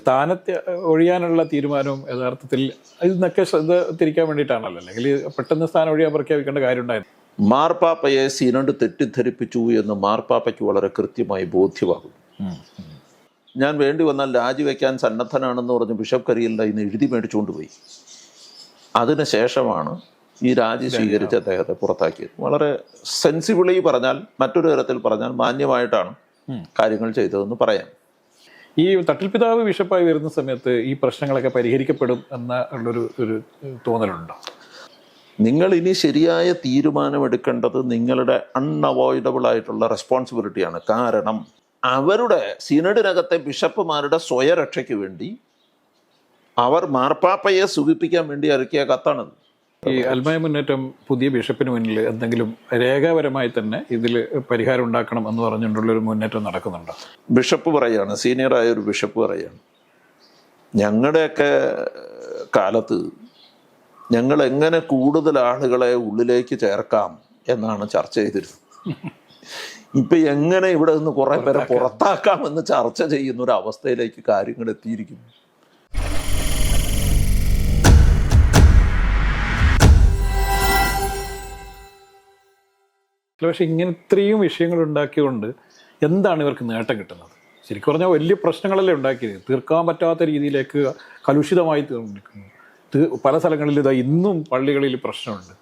സ്ഥാനത്ത് ഒഴിയാനുള്ള തീരുമാനവും യഥാർത്ഥത്തിൽ ഇതിനൊക്കെ ശ്രദ്ധ തിരിക്കാൻ വേണ്ടിയിട്ടാണല്ലോ. അല്ലെങ്കിൽ പെട്ടെന്ന് സ്ഥാനം ഒഴിയാൻ പ്രഖ്യാപിക്കേണ്ട കാര്യം ഉണ്ടായിരുന്നു മാർപ്പാപ്പയെ സീനണ്ട് തെറ്റിദ്ധരിപ്പിച്ചു എന്ന് മാർപ്പാപ്പയ്ക്ക് വളരെ കൃത്യമായി ബോധ്യമാകും ഞാൻ വേണ്ടി വന്നാൽ രാജിവെക്കാൻ സന്നദ്ധനാണെന്ന് പറഞ്ഞ് ബിഷപ്പ് കരിയില്ല ഇന്ന് എഴുതി മേടിച്ചുകൊണ്ട് പോയി. അതിനുശേഷമാണ് ഈ രാജി സ്വീകരിച്ച് അദ്ദേഹത്തെ പുറത്താക്കിയത്. വളരെ സെൻസിബിളി പറഞ്ഞാൽ മറ്റൊരു തരത്തിൽ പറഞ്ഞാൽ മാന്യമായിട്ടാണ് കാര്യങ്ങൾ ചെയ്തതെന്ന് പറയാം. ഈ തട്ടിൽ പിതാവ് ബിഷപ്പായി വരുന്ന സമയത്ത് ഈ പ്രശ്നങ്ങളൊക്കെ പരിഹരിക്കപ്പെടും എന്ന ഉള്ളൊരു ഒരു തോന്നലുണ്ടോ? നിങ്ങൾ ഇനി ശരിയായ തീരുമാനമെടുക്കേണ്ടത് നിങ്ങളുടെ അൺഅവോയ്ഡബിൾ ആയിട്ടുള്ള റെസ്പോൺസിബിലിറ്റിയാണ് കാരണം അവരുടെ സിനഡിനകത്തെ ബിഷപ്പുമാരുടെ സ്വയരക്ഷയ്ക്ക് വേണ്ടി അവർ മാർപ്പാപ്പയെ സുഖിപ്പിക്കാൻ വേണ്ടി ഇറക്കിയ കത്താണത് ഈ അൽമായ മുന്നേറ്റം പുതിയ ബിഷപ്പിന് മുന്നിൽ എന്തെങ്കിലും രേഖാപരമായി തന്നെ ഇതിൽ പരിഹാരം ഉണ്ടാക്കണം എന്ന് പറഞ്ഞുകൊണ്ടുള്ള ഒരു മുന്നേറ്റം നടക്കുന്നുണ്ടോ? ബിഷപ്പ് പറയാണ് സീനിയറായ ഒരു ബിഷപ്പ് പറയാണ് ഞങ്ങളുടെയൊക്കെ കാലത്ത് ഞങ്ങൾ എങ്ങനെ കൂടുതൽ ആളുകളെ ഉള്ളിലേക്ക് ചേർക്കാം എന്നാണ് ചർച്ച ചെയ്തിരുന്നത്. ഇപ്പൊ എങ്ങനെ ഇവിടെ നിന്ന് കുറെ പേരെ പുറത്താക്കാം എന്ന് ചർച്ച ചെയ്യുന്ന ഒരു അവസ്ഥയിലേക്ക് കാര്യങ്ങൾ എത്തിയിരിക്കുന്നു. പക്ഷെ ഇങ്ങനെ ഇത്രയും വിഷയങ്ങൾ ഉണ്ടാക്കിയതുകൊണ്ട് എന്താണ് ഇവർക്ക് നേട്ടം കിട്ടുന്നത്? ശരിക്കും പറഞ്ഞാൽ വലിയ പ്രശ്നങ്ങളല്ലേ ഉണ്ടാക്കിയത്. തീർക്കാൻ പറ്റാത്ത രീതിയിലേക്ക് കലുഷിതമായി തീർന്നിരിക്കുന്നു പല സ്ഥലങ്ങളിൽ ഇതാ ഇന്നും പള്ളികളിൽ പ്രശ്നമുണ്ട്.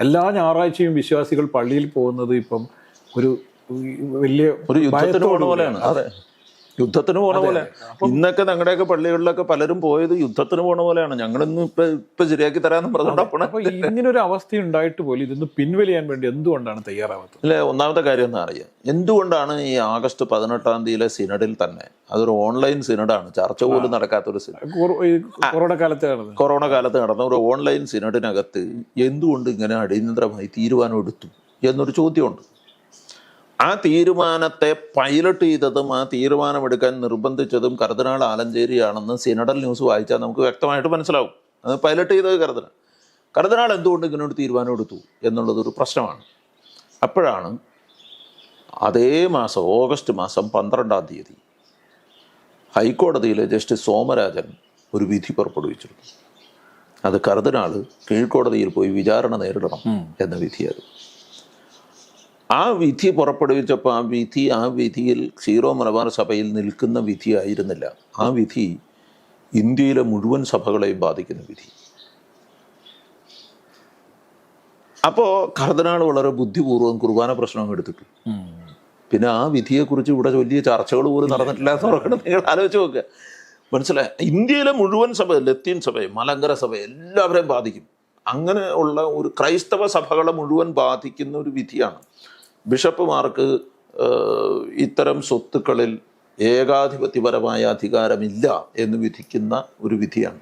എല്ലാ ഞായറാഴ്ചയും വിശ്വാസികൾ പള്ളിയിൽ പോകുന്നത് ഇപ്പം ഒരു വലിയ ഒരു യുദ്ധത്തിന് പോലെയാണ്. അതെ. യുദ്ധത്തിന് പോണ പോലെ. ഇന്നൊക്കെ ഞങ്ങളുടെയൊക്കെ പള്ളികളിലൊക്കെ പലരും പോയത് യുദ്ധത്തിന് പോണ പോലെയാണ്. ഞങ്ങളിന്ന് ഇപ്പൊ ഇപ്പൊ ശരിയാക്കി തരാന്ന് അപ്പൊ ഇങ്ങനെ ഒരു അവസ്ഥ ഉണ്ടായിട്ട് പോലും ഇതൊന്ന് പിൻവലിയാൻ വേണ്ടി എന്തുകൊണ്ടാണ് തയ്യാറാവാത്തത്? അല്ലെ ഒന്നാമത്തെ കാര്യം എന്ന് അറിയാം. എന്തുകൊണ്ടാണ് ഈ ആഗസ്റ്റ് പതിനെട്ടാം തീയതിയിലെ സിനഡിൽ തന്നെ? അതൊരു ഓൺലൈൻ സിനഡാണ്. ചർച്ച പോലും നടക്കാത്ത ഒരു കൊറോണ കാലത്ത് കൊറോണ കാലത്ത് നടന്ന ഒരു ഓൺലൈൻ സിനഡിനകത്ത് എന്തുകൊണ്ട് ഇങ്ങനെ അടിയന്തരമായി തീരുമാനം എടുത്തു എന്നൊരു ചോദ്യമുണ്ട്. ആ തീരുമാനത്തെ പൈലറ്റ് ചെയ്തതും ആ തീരുമാനമെടുക്കാൻ നിർബന്ധിച്ചതും കർദിനാൾ ആലഞ്ചേരിയാണെന്ന് സിനഡൽ ന്യൂസ് വായിച്ചാൽ നമുക്ക് വ്യക്തമായിട്ട് മനസ്സിലാവും. അത് പൈലറ്റ് ചെയ്തത് കർദിനാൾ. കർദിനാൾ എന്തുകൊണ്ട് ഇങ്ങനൊരു തീരുമാനം എടുത്തു എന്നുള്ളതൊരു പ്രശ്നമാണ്. അപ്പോഴാണ് അതേ മാസം ഓഗസ്റ്റ് മാസം പന്ത്രണ്ടാം തീയതി ഹൈക്കോടതിയിലെ ജസ്റ്റിസ് സോമരാജൻ ഒരു വിധി പുറപ്പെടുവിച്ചിരുന്നു. അത് കർദിനാൾ കീഴ്ക്കോടതിയിൽ പോയി വിചാരണ നേരിടണം എന്ന വിധിയത് ആ വിധി പുറപ്പെടുവിച്ചപ്പോൾ ആ വിധി ആ വിധിയിൽ സീറോ മലബാർ സഭയിൽ നിൽക്കുന്ന വിധിയായിരുന്നില്ല. ആ വിധി ഇന്ത്യയിലെ മുഴുവൻ സഭകളെയും ബാധിക്കുന്ന വിധി. അപ്പോൾ കർദിനാൾ വളരെ ബുദ്ധിപൂർവം കുർബാന പ്രശ്നം എടുത്തിട്ടു. പിന്നെ ആ വിധിയെക്കുറിച്ച് ഇവിടെ വലിയ ചർച്ചകൾ പോലും നടന്നിട്ടില്ല എന്ന് നിങ്ങൾ ആലോചിച്ച് നോക്കുക മനസ്സിലായി? ഇന്ത്യയിലെ മുഴുവൻ സഭ ലത്തീൻ സഭ മലങ്കര സഭ എല്ലാവരെയും ബാധിക്കും. അങ്ങനെ ഉള്ള ഒരു ക്രൈസ്തവ സഭകളെ മുഴുവൻ ബാധിക്കുന്ന ഒരു വിധിയാണ്. ബിഷപ്പുമാർക്ക് ഇത്തരം സ്വത്തുക്കളിൽ ഏകാധിപത്യപരമായ അധികാരമില്ല എന്ന് വിധിക്കുന്ന ഒരു വിധിയാണ്.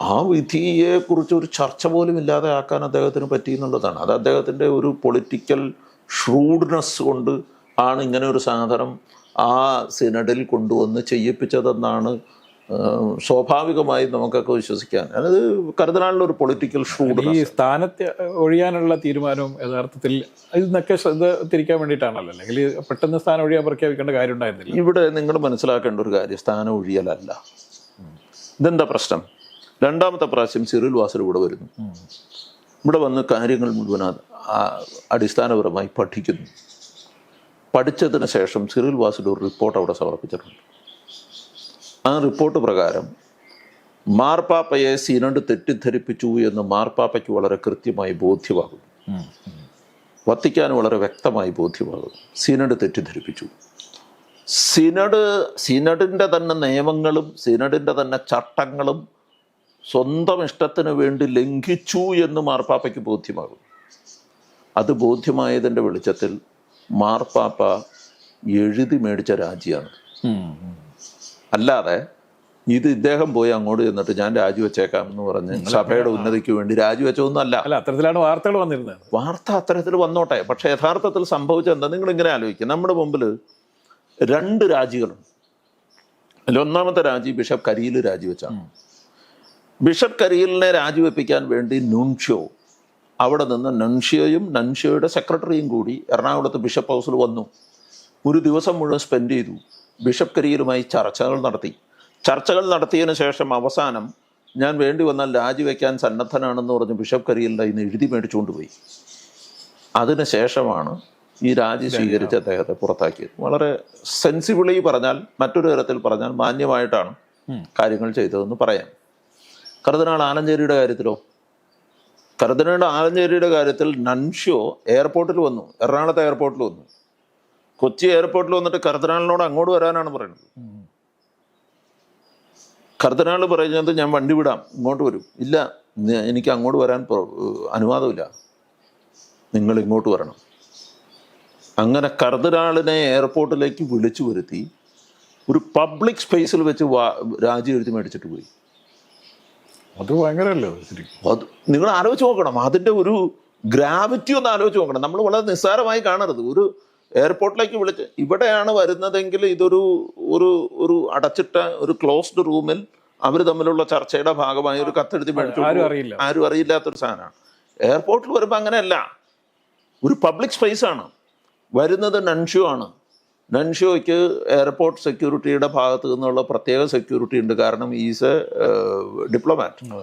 ആ വിധിയെക്കുറിച്ച് ഒരു ചർച്ച പോലും ഇല്ലാതെ ആക്കാൻ അദ്ദേഹത്തിന് പറ്റി എന്നുള്ളതാണ്. അത് അദ്ദേഹത്തിന്റെ ഒരു പൊളിറ്റിക്കൽ ഷ്രൂഡ്നെസ് കൊണ്ട് ആണ് ഇങ്ങനെ ഒരു സാധനം ആ സിനഡിൽ കൊണ്ടുവന്ന് ചെയ്യിപ്പിച്ചതെന്നാണ് സ്വാഭാവികമായി നമുക്കൊക്കെ വിശ്വസിക്കാൻ. അതായത് കരുതനാളിലെ ഒരു പൊളിറ്റിക്കൽ ഈ സ്ഥാനത്തെ സ്ഥാനത്ത് ഒഴിയാനുള്ള തീരുമാനവും യഥാർത്ഥത്തിൽ ഇതിനൊക്കെ ശ്രദ്ധ തിരിക്കാൻ വേണ്ടിയിട്ടാണല്ലോ. അല്ലെങ്കിൽ പെട്ടെന്ന് സ്ഥാനം ഒഴിയാൻ പ്രഖ്യാപിക്കേണ്ട കാര്യം ഉണ്ടായിരുന്നില്ല. ഇവിടെ നിങ്ങൾ മനസ്സിലാക്കേണ്ട ഒരു കാര്യം സ്ഥാനം ഒഴിയലല്ല. ഇതെന്താ പ്രശ്നം? രണ്ടാമത്തെ പ്രാവശ്യം സിറിൽ വാസൽ ഇവിടെ വരുന്നു. ഇവിടെ വന്ന് കാര്യങ്ങൾ മുഴുവൻ അടിസ്ഥാനപരമായി പഠിക്കുന്നു. പഠിച്ചതിന് ശേഷം സിറിൽ വാസിൽ ഒരു റിപ്പോർട്ട് അവിടെ സമർപ്പിച്ചിട്ടുണ്ട്. ആ റിപ്പോർട്ട് പ്രകാരം മാർപ്പാപ്പയെ സീനണ്ട് തെറ്റിദ്ധരിപ്പിച്ചു എന്ന് മാർപ്പാപ്പയ്ക്ക് വളരെ കൃത്യമായി ബോധ്യമാകും. വത്തിക്കാൻ വളരെ വ്യക്തമായി ബോധ്യമാകും. സീനഡ് തെറ്റിദ്ധരിപ്പിച്ചു. സിനഡ് സിനഡിന്റെ തന്നെ നിയമങ്ങളും സിനഡിന്റെ തന്നെ ചട്ടങ്ങളും സ്വന്തം ഇഷ്ടത്തിന് വേണ്ടി ലംഘിച്ചു എന്ന് മാർപ്പാപ്പയ്ക്ക് ബോധ്യമാകും. അത് ബോധ്യമായതിന്റെ വെളിച്ചത്തിൽ മാർപ്പാപ്പ എഴുതി മേടിച്ച രാജിയാണ്. അല്ലാതെ ഇത് ഇദ്ദേഹം പോയി അങ്ങോട്ട് ചെന്നിട്ട് ഞാൻ രാജിവെച്ചേക്കാം എന്ന് പറഞ്ഞ് സഭയുടെ ഉന്നതിക്ക് വേണ്ടി രാജിവെച്ചതൊന്നുമല്ല. അല്ല അത്തരത്തിലാണ് വാർത്തകൾ വന്നിരുന്നത്. വാർത്ത അത്തരത്തിൽ വന്നോട്ടെ. പക്ഷെ യഥാർത്ഥത്തിൽ സംഭവിച്ചത് എന്താ നിങ്ങൾ ഇങ്ങനെ ആലോചിക്കുക നമ്മുടെ മുമ്പിൽ രണ്ട് രാജികളുണ്ട്. അതിൽ ഒന്നാമത്തെ രാജി ബിഷപ്പ് കരിയിൽ രാജിവെച്ചാണ്. ബിഷപ്പ് കരിയിലിനെ രാജിവെപ്പിക്കാൻ വേണ്ടി നുൻഷ്യോ അവിടെ നിന്ന് നൻഷ്യോയും നൻഷ്യോയുടെ സെക്രട്ടറിയും കൂടി എറണാകുളത്ത് ബിഷപ്പ് ഹൗസിൽ വന്നു. ഒരു ദിവസം മുഴുവൻ സ്പെൻഡ് ചെയ്തു. ബിഷപ്പ് കരിയിലുമായി ചർച്ചകൾ നടത്തി. ചർച്ചകൾ നടത്തിയതിന് ശേഷം അവസാനം ഞാൻ വേണ്ടി വന്നാൽ രാജിവെക്കാൻ സന്നദ്ധനാണെന്ന് പറഞ്ഞ് ബിഷപ്പ് കരിയലിന്റെ ഇന്ന് എഴുതി മേടിച്ചുകൊണ്ട് പോയി. അതിന് ശേഷമാണ് ഈ രാജി സ്വീകരിച്ച് അദ്ദേഹത്തെ പുറത്താക്കിയത്. വളരെ സെൻസിബിളി പറഞ്ഞാൽ മറ്റൊരു തരത്തിൽ പറഞ്ഞാൽ മാന്യമായിട്ടാണ് കാര്യങ്ങൾ ചെയ്തതെന്ന് പറയാം. കർദിനാൾ ആലഞ്ചേരിയുടെ കാര്യത്തിലോ? കർദിനാൾ ആലഞ്ചേരിയുടെ കാര്യത്തിൽ നൻഷ്യോ എയർപോർട്ടിൽ വന്നു. എറണാകുളത്തെ എയർപോർട്ടിൽ വന്നു. കൊച്ചി എയർപോർട്ടിൽ വന്നിട്ട് കർദിനാളിനോട് അങ്ങോട്ട് വരാനാണ് പറയുന്നത്. കർദിനാൾ പറയുന്നത് ഞാൻ വണ്ടി വിടാം ഇങ്ങോട്ട് വരും. ഇല്ല എനിക്ക് അങ്ങോട്ട് വരാൻ അനുവാദമില്ല. നിങ്ങൾ ഇങ്ങോട്ട് വരണം. അങ്ങനെ കർദിനാളിനെ എയർപോർട്ടിലേക്ക് വിളിച്ചു വരുത്തി ഒരു പബ്ലിക് സ്പേസിൽ വെച്ച് രാജി എഴുതി മേടിച്ചിട്ട് പോയി. അത് ഭയങ്കരമല്ലോ അത് നിങ്ങൾ ആലോചിച്ച് നോക്കണം. അതിന്റെ ഒരു ഗ്രാവിറ്റി ഒന്ന് ആലോചിച്ച് നോക്കണം. നമ്മൾ വളരെ നിസ്സാരമായി കാണരുത്. ഒരു എയർപോർട്ടിലേക്ക് വിളിച്ച്. ഇവിടെയാണ് വരുന്നതെങ്കിൽ ഇതൊരു ഒരു ഒരു അടച്ചിട്ട ഒരു ക്ലോസ്ഡ് റൂമിൽ അവർ തമ്മിലുള്ള ചർച്ചയുടെ ഭാഗമായി ഒരു കത്തെഴുതി മേടിച്ചു ആരും അറിയില്ല. ആരും അറിയില്ലാത്തൊരു സാധനമാണ്. എയർപോർട്ടിൽ വരുമ്പോൾ അങ്ങനെയല്ല. ഒരു പബ്ലിക് സ്പേസ് ആണ്. വരുന്നത് നൻഷ്യോ ആണ്. നൻഷ്യോയ്ക്ക് എയർപോർട്ട് സെക്യൂരിറ്റിയുടെ ഭാഗത്തു നിന്നുള്ള പ്രത്യേക സെക്യൂരിറ്റി ഉണ്ട്. കാരണം ഈസ് എ ഡിപ്ലോമാറ്റ്.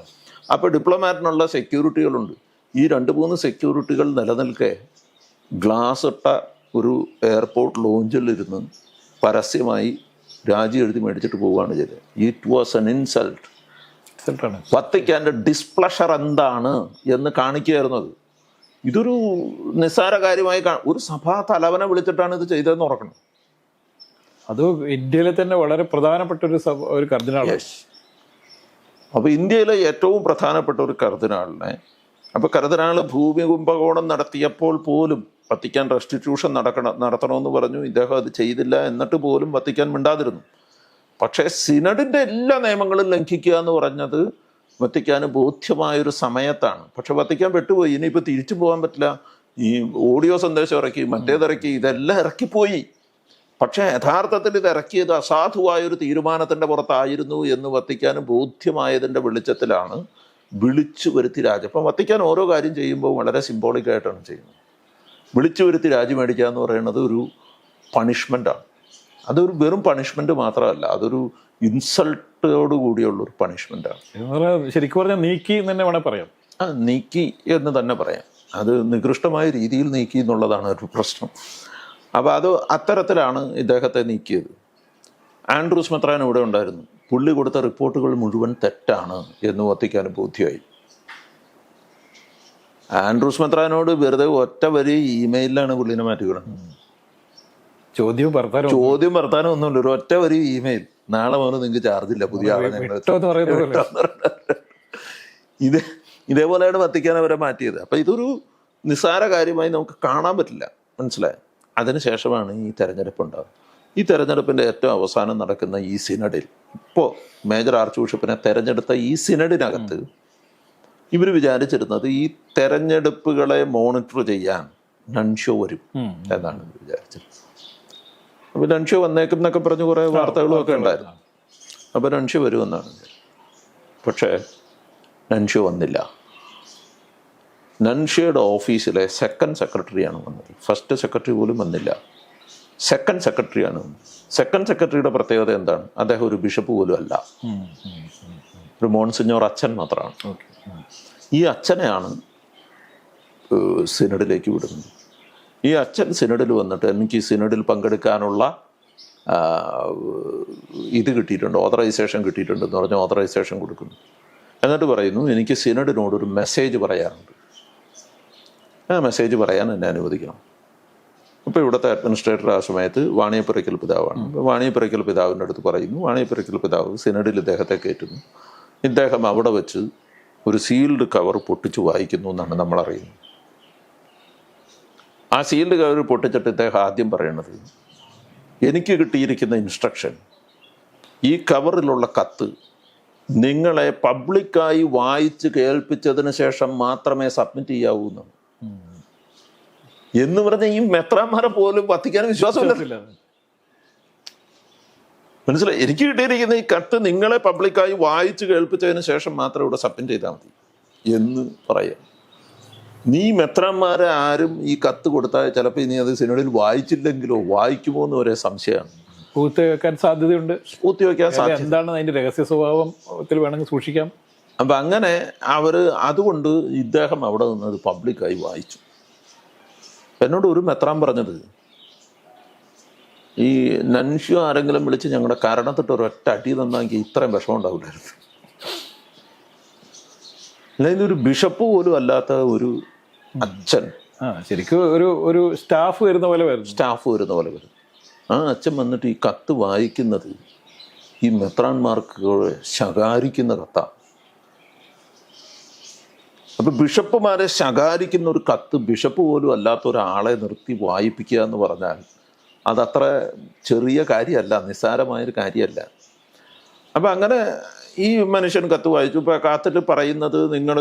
അപ്പോൾ ഡിപ്ലോമാറ്റിനുള്ള സെക്യൂരിറ്റികളുണ്ട് ഈ രണ്ട് മൂന്ന് സെക്യൂരിറ്റികൾ നിലനിൽക്കെ ഗ്ലാസ് ഇട്ട ഒരു എയർപോർട്ട് ലോഞ്ചിലിരുന്ന് പരസ്യമായി രാജി എഴുതി മേടിച്ചിട്ട് പോവുകയാണ് ചെയ്തത്. ഇറ്റ് വാസ് എൻ ഇൻസൾട്ട് വത്തിക്കാന്റെ ഡിസ്പ്ലഷർ എന്താണ് എന്ന് കാണിക്കുകയായിരുന്നത് ഇതൊരു നിസ്സാര കാര്യമായി ഒരു സഭാ തലവനെ വിളിച്ചിട്ടാണ് ഇത് ചെയ്തതെന്ന് ഉറക്കണം. അത് ഇന്ത്യയിലെ തന്നെ വളരെ പ്രധാനപ്പെട്ട ഒരു സഭ ഒരു കർദിനാൾ അപ്പോൾ ഇന്ത്യയിലെ ഏറ്റവും പ്രധാനപ്പെട്ട ഒരു കർദിനാളിനെ അപ്പോൾ കർദിനാൾ ഭൂമി കുംഭകോണം നടത്തിയപ്പോൾ പോലും വത്തിക്കാൻ റെസ്റ്റിറ്റ്യൂഷൻ നടക്കണം നടത്തണമെന്ന് പറഞ്ഞു. ഇദ്ദേഹം അത് ചെയ്തില്ല. എന്നിട്ട് പോലും വത്തിക്കാൻ മിണ്ടാതിരുന്നു. പക്ഷേ സിനഡിന്റെ എല്ലാ നിയമങ്ങളും ലംഘിക്കുക എന്ന് പറഞ്ഞത് വത്തിക്കാന് ബോധ്യമായൊരു സമയത്താണ്. പക്ഷെ വത്തിക്കാൻ പെട്ടുപോയി. ഇനിയിപ്പോൾ തിരിച്ചു പോകാൻ പറ്റില്ല. ഈ ഓഡിയോ സന്ദേശം ഇറക്കി മറ്റേതിറക്കി ഇതെല്ലാം ഇറക്കിപ്പോയി. പക്ഷേ യഥാർത്ഥത്തിൽ ഇത് ഇറക്കിയത് അസാധുവായൊരു തീരുമാനത്തിന്റെ പുറത്തായിരുന്നു എന്ന് വത്തിക്കാന് ബോധ്യമായതിന്റെ വെളിച്ചത്തിലാണ് വിളിച്ചു വരുത്തി രാജ. അപ്പം വത്തിക്കാൻ ഓരോ കാര്യം ചെയ്യുമ്പോൾ വളരെ സിംബോളിക് ആയിട്ടാണ് ചെയ്യുന്നത്. വിളിച്ചു വരുത്തി രാജി മേടിക്കുക എന്ന് പറയുന്നത് ഒരു പണിഷ്മെന്റാണ് അതൊരു വെറും പണിഷ്മെന്റ് മാത്രമല്ല അതൊരു ഇൻസൾട്ടോട് കൂടിയുള്ള ഒരു പണിഷ്മെന്റാണ് ശരിക്കും പറഞ്ഞാൽ നീക്കി തന്നെ വേണേൽ പറയാം. ആ നീക്കി എന്ന് തന്നെ പറയാം. അത് നികൃഷ്ടമായ രീതിയിൽ നീക്കി എന്നുള്ളതാണ് ഒരു പ്രശ്നം. അപ്പോൾ അത് അത്തരത്തിലാണ് ഇദ്ദേഹത്തെ നീക്കിയത്. ആൻഡ്രൂസ് മെത്രാൻ ഇവിടെ ഉണ്ടായിരുന്നു. പുള്ളി കൊടുത്ത റിപ്പോർട്ടുകൾ മുഴുവൻ തെറ്റാണ് എന്ന് വത്തിക്കാൻ ബോധ്യമായി ആൻഡ്രൂസ് മെത്രാനോട് വെറുതെ ഒറ്റ വരി ഇമെയിലാണ് പുള്ളിനെ മാറ്റിവിടുന്നത് ചോദ്യം ഭർത്താനും ചോദ്യം ഭർത്താനം ഒന്നുമില്ല. ഒരു ഒറ്റ വരി ഇമെയിൽ. നാളെ മോനെ നിങ്ങൾക്ക് ചാർജ് ഇല്ല. പുതിയ ആളെ ഇത് ഇതേപോലെയാണ് വത്തിക്കാൻ അവരെ മാറ്റിയത്. അപ്പൊ ഇതൊരു നിസ്സാര കാര്യമായി നമുക്ക് കാണാൻ പറ്റില്ല. മനസ്സിലായോ? അതിനുശേഷമാണ് ഈ തെരഞ്ഞെടുപ്പ് ഉണ്ടാകുന്നത് ഈ തെരഞ്ഞെടുപ്പിന്റെ ഏറ്റവും അവസാനം നടക്കുന്ന ഈ സിനഡിൽ ഇപ്പോ മേജർ ആർച്ച് ബിഷപ്പിനെ തെരഞ്ഞെടുത്ത ഈ സിനഡിനകത്ത് ഇവർ വിചാരിച്ചിരുന്നത് ഈ തെരഞ്ഞെടുപ്പുകളെ മോണിറ്റർ ചെയ്യാൻ നൺഷോ വരും എന്നാണ് ഇവർ വിചാരിച്ചത് അപ്പോൾ നൺഷോ വന്നേക്കും എന്നൊക്കെ പറഞ്ഞ് കുറേ വാർത്തകളും ഒക്കെ ഉണ്ടായിരുന്നു. അപ്പോൾ നൺഷോ വരുമെന്നാണ് പക്ഷേ നൻഷോ വന്നില്ല. നൻഷയുടെ ഓഫീസിലെ സെക്കൻഡ് സെക്രട്ടറിയാണ് വന്നത്. ഫസ്റ്റ് സെക്രട്ടറി പോലും വന്നില്ല. സെക്കൻഡ് സെക്രട്ടറിയാണ് സെക്കൻഡ് സെക്രട്ടറിയുടെ പ്രത്യേകത എന്താണ്? അദ്ദേഹം ഒരു ബിഷപ്പ് പോലും അല്ല. ഒരു മോൺസിഞ്ഞോർ അച്ഛൻ മാത്രമാണ്. ഈ അച്ഛനെയാണ് സിനഡിലേക്ക് വിടുന്നത്. ഈ അച്ഛൻ സിനഡിൽ വന്നിട്ട് എനിക്ക് ഈ സിനഡിൽ പങ്കെടുക്കാനുള്ള ഇത് കിട്ടിയിട്ടുണ്ട് ഓതറൈസേഷൻ കിട്ടിയിട്ടുണ്ടെന്ന് പറഞ്ഞ് ഓതറൈസേഷൻ കൊടുക്കുന്നു. എന്നിട്ട് പറയുന്നു എനിക്ക് സിനഡിനോട് ഒരു മെസ്സേജ് പറയാനുണ്ട്. ആ മെസ്സേജ് പറയാൻ എന്നെ അനുവദിക്കണം. അപ്പോൾ ഇവിടുത്തെ അഡ്മിനിസ്ട്രേറ്റർ ആ സമയത്ത് വാണിയപ്പുറയ്ക്കൽ പിതാവാണ്. വാണിയപ്പുറയ്ക്കൽ പിതാവിന്റെ അടുത്ത് പറയുന്നു വാണിയപ്പുറയ്ക്കൽ പിതാവ് സിനഡിൽ ഇദ്ദേഹത്തെ കയറ്റുന്നു. ഇദ്ദേഹം അവിടെ വെച്ച് ഒരു സീൽഡ് കവർ പൊട്ടിച്ച് വായിക്കുന്നു എന്നാണ് നമ്മൾ അറിയുന്നത് ആ സീൽഡ് കവർ പൊട്ടിച്ചിട്ട് ഇദ്ദേഹം ആദ്യം പറയണത് എനിക്ക് കിട്ടിയിരിക്കുന്ന ഇൻസ്ട്രക്ഷൻ ഈ കവറിലുള്ള കത്ത് നിങ്ങളെ പബ്ലിക്കായി വായിച്ച് കേൾപ്പിച്ചതിന് ശേഷം മാത്രമേ സബ്മിറ്റ് ചെയ്യാവൂ എന്നാണ്. എന്ന് പറഞ്ഞ ഈ മെത്രാന്മാരെ പോലും വത്തിക്കാൻ വിശ്വാസമില്ല. മനസ്സിലായി? എനിക്ക് കിട്ടിയിരിക്കുന്ന ഈ കത്ത് നിങ്ങളെ പബ്ലിക്കായി വായിച്ചു കേൾപ്പിച്ചതിന് ശേഷം മാത്രം ഇവിടെ സബ്മിറ്റ് ചെയ്താൽ മതി. എന്ന് പറയാം. നീ മെത്രാന്മാരെ ആരും ഈ കത്ത് കൊടുത്താൽ ചിലപ്പോൾ ഇനി അത് സിനിമയിൽ വായിച്ചില്ലെങ്കിലോ വായിക്കുമോ എന്ന് ഒരേ സംശയമാണ്. പൂത്ത് വെക്കാൻ സാധ്യതയുണ്ട്. പൂത്തിവെക്കാൻ സാധ്യത. എന്താണ് അതിന്റെ രഹസ്യ സ്വഭാവത്തിൽ വേണമെങ്കിൽ സൂക്ഷിക്കാം. അപ്പം അങ്ങനെ അവർ അതുകൊണ്ട് ഇദ്ദേഹം അവിടെ നിന്ന് അത് പബ്ലിക്കായി വായിച്ചു. എന്നോട് ഒരു മെത്രാൻ പറഞ്ഞത് ഈ നൻഷ്യോ ആരെങ്കിലും വിളിച്ച് ഞങ്ങളുടെ കാരണത്തിട്ട് ഒരൊറ്റ അടി തന്നെങ്കിൽ ഇത്രയും വിഷമം ഉണ്ടാവില്ലായിരുന്നു അല്ലെങ്കിൽ ഒരു ബിഷപ്പ് പോലും അല്ലാത്ത ഒരു അച്ഛൻ. ആ ശരിക്കും ഒരു ഒരു സ്റ്റാഫ് വരുന്ന പോലെ വരുന്നു. സ്റ്റാഫ് വരുന്ന പോലെ വരും ആ അച്ഛൻ വന്നിട്ട് ഈ കത്ത് വായിക്കുന്നത് ഈ മെത്രാൻമാർക്ക് ശകാരിക്കുന്ന കത്താണ് അപ്പൊ ബിഷപ്പുമാരെ ശകാരിക്കുന്ന ഒരു കത്ത് ബിഷപ്പ് പോലും അല്ലാത്ത ഒരാളെ നിർത്തി വായിപ്പിക്കുക എന്ന് പറഞ്ഞാൽ അതത്ര ചെറിയ കാര്യമല്ല നിസ്സാരമായൊരു കാര്യമല്ല അപ്പൊ അങ്ങനെ ഈ മനുഷ്യൻ കത്ത് വായിച്ചു. ഇപ്പൊ കാത്തിൽ പറയുന്നത് നിങ്ങൾ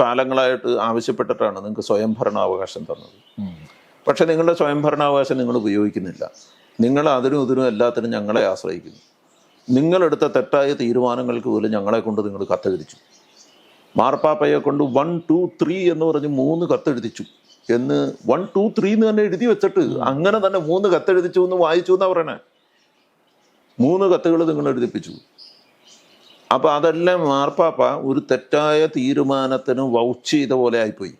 കാലങ്ങളായിട്ട് ആവശ്യപ്പെട്ടിട്ടാണ് നിങ്ങൾക്ക് സ്വയംഭരണാവകാശം തന്നത്. പക്ഷെ നിങ്ങളുടെ സ്വയംഭരണാവകാശം നിങ്ങൾ ഉപയോഗിക്കുന്നില്ല. നിങ്ങൾ അതിനും ഇതിനും എല്ലാത്തിനും ഞങ്ങളെ ആശ്രയിക്കുന്നു. നിങ്ങളെടുത്ത തെറ്റായ തീരുമാനങ്ങൾക്ക് പോലും ഞങ്ങളെ കൊണ്ട് നിങ്ങൾ കത്തെഴുതിച്ചു. മാർപ്പാപ്പയെ കൊണ്ട് വൺ ടു ത്രീ എന്ന് പറഞ്ഞ് മൂന്ന് കത്തെഴുതിച്ചു. എന്ന് വൺ ടു ത്രീ എന്ന് തന്നെ എഴുതി വെച്ചിട്ട് അങ്ങനെ തന്നെ മൂന്ന് കത്തെഴുതിച്ചു എന്ന് വായിച്ചു എന്നാ പറയണേ? മൂന്ന് കത്തുകൾ നിങ്ങൾ എഴുതിപ്പിച്ചു. അപ്പൊ അതെല്ലാം മാർപ്പാപ്പ ഒരു തെറ്റായ തീരുമാനത്തിന് വൗച്ച് ചെയ്ത പോലെ ആയിപ്പോയി.